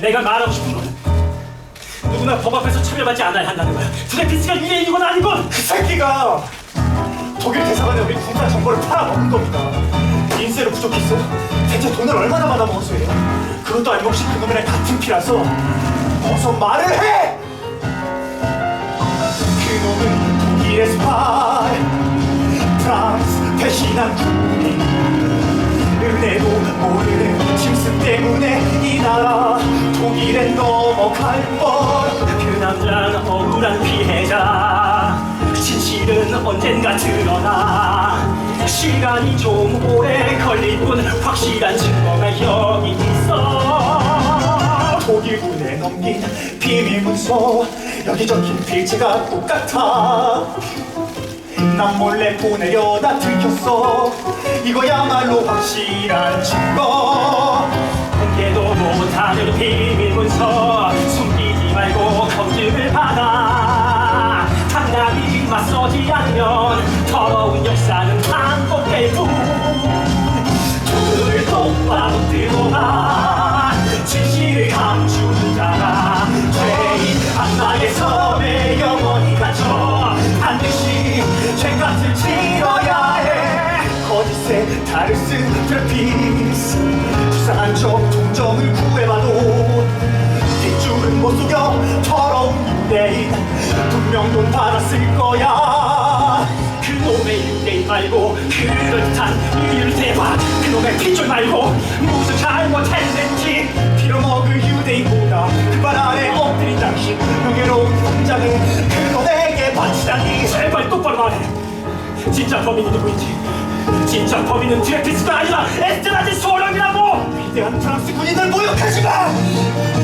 내가 말하고 싶은 건 누구나 법 앞에서 차별받지 않아야 한다는 거야. 드레피스가 유대인이건 아니건 그 새끼가 독일 대사관에 우리 군사 정보를 팔아먹은 겁니다. 인세로 부족했어? 대체 돈을 얼마나 받아먹었어요? 그것도 아니고 혹시 그놈이랑 같은 피라서 어서 말을 해! 그놈은 독일의 스파이 프랑스 배신한 군인 은혜도 넘어갈 뻔그 남자는 억울한 피해자. 진실은 언젠가 드러나. 시간이 좀 오래 걸릴 뿐 확실한 증거가 여기 있어. 독일군에 넘긴 비밀문서 여기저기 필지가 똑같아 난 몰래 보내려다 들켰어 이거야말로 확실한 증거 못하는 비밀문서. 숨기지 말고 검증을 받아. 당당히 맞서지 않으면 더러운 역사는 더러운 유대인 분명 돈 받았을 거야. 그놈의 유대인 말고 그럴듯한 이유를 대봐. 그놈의 핏줄 말고 무슨 잘못했는지 빌어먹을 유대인보다 그발 아래 엎드린 당신 명예로운 훈장을 그놈에게 바치다니. 제발 똑바로 말해. 진짜 범인이 누구인지 진짜 범인은 드레피스가 아니라 에스테라지 소령이라고. 위대한 프랑스 군인을 모욕하지 마!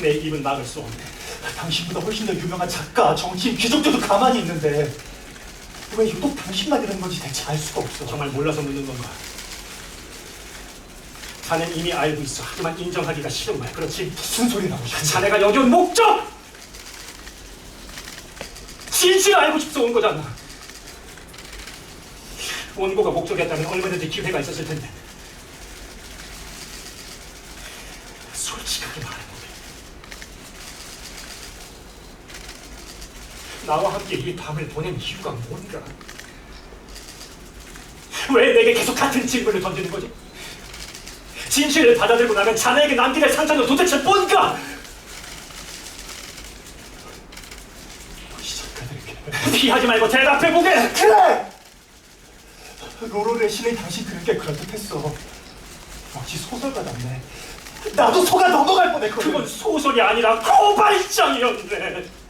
내 입은 막을 수 없네 당신보다 훨씬 더 유명한 작가, 정치인, 귀족들도 가만히 있는데 왜 유독 당신만 이런 건지 대체 알 수가 없어 정말 몰라서 묻는 건가 자넨 이미 알고 있어 하지만 인정하기가 싫은 거야 그렇지? 무슨 소리 나고 싶은 자네가 여기 온 목적! 진실을 알고 싶어서 온 거잖아. 원고가 목적이었다면 얼마든지 기회가 있었을 텐데. 솔직하게 말해보게. 나와 함께 이 밤을 보낸 이유가 뭔가? 왜 내게 계속 같은 질문을 던지는 거지? 진실을 받아들고 나면 자네에게 남게 될 상처는 도대체 뭔가? 피하지 말고 대답해보게! 그래! 로로의 신의 당신 그런 게 그럴듯했어 역시 소설가 같네 나도 속아 넘어갈 뻔했거든 그건 소설이 아니라 고발장이었네.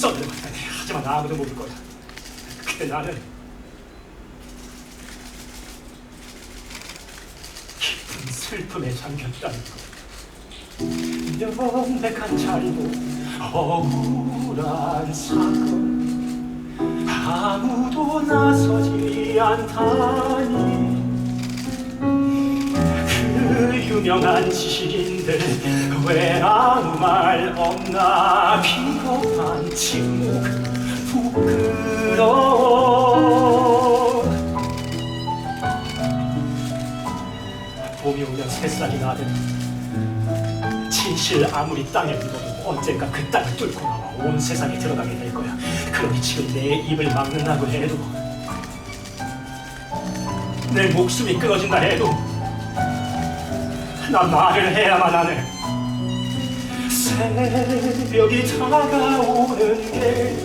미치듯이 써들어갔다네. 하지만 아무도 모를 거야. 그때 나는 깊은 슬픔에 잠겼다는 거. 명백한 자리도 억울한 사건 아무도 나서지 않다니 그 유명한 지식인들 왜 아무 말 없나 비겁한 침묵 부끄러워 봄이 오면 새싹이 나든 진실 아무리 땅에 묻어도 언젠가 그 땅을 뚫고 나와 온 세상에 들어가게 될 거야. 그러니 지금 내 입을 막는다고 해도 내 목숨이 끊어진다 해도 난 말을 해야만 하네. 새벽이 다가오는 게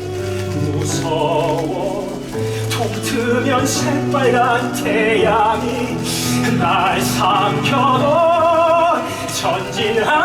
무서워 동트면 새빨간 태양이 날 삼켜도 전진하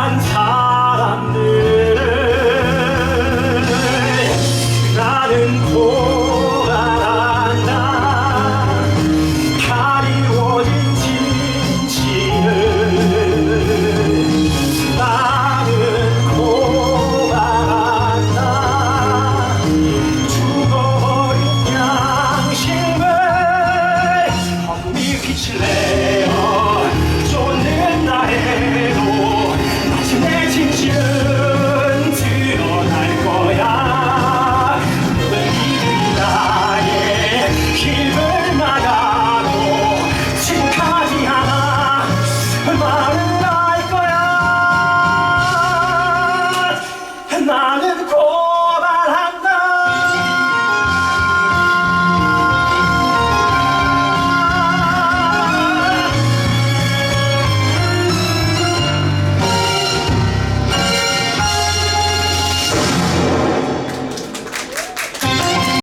暗藏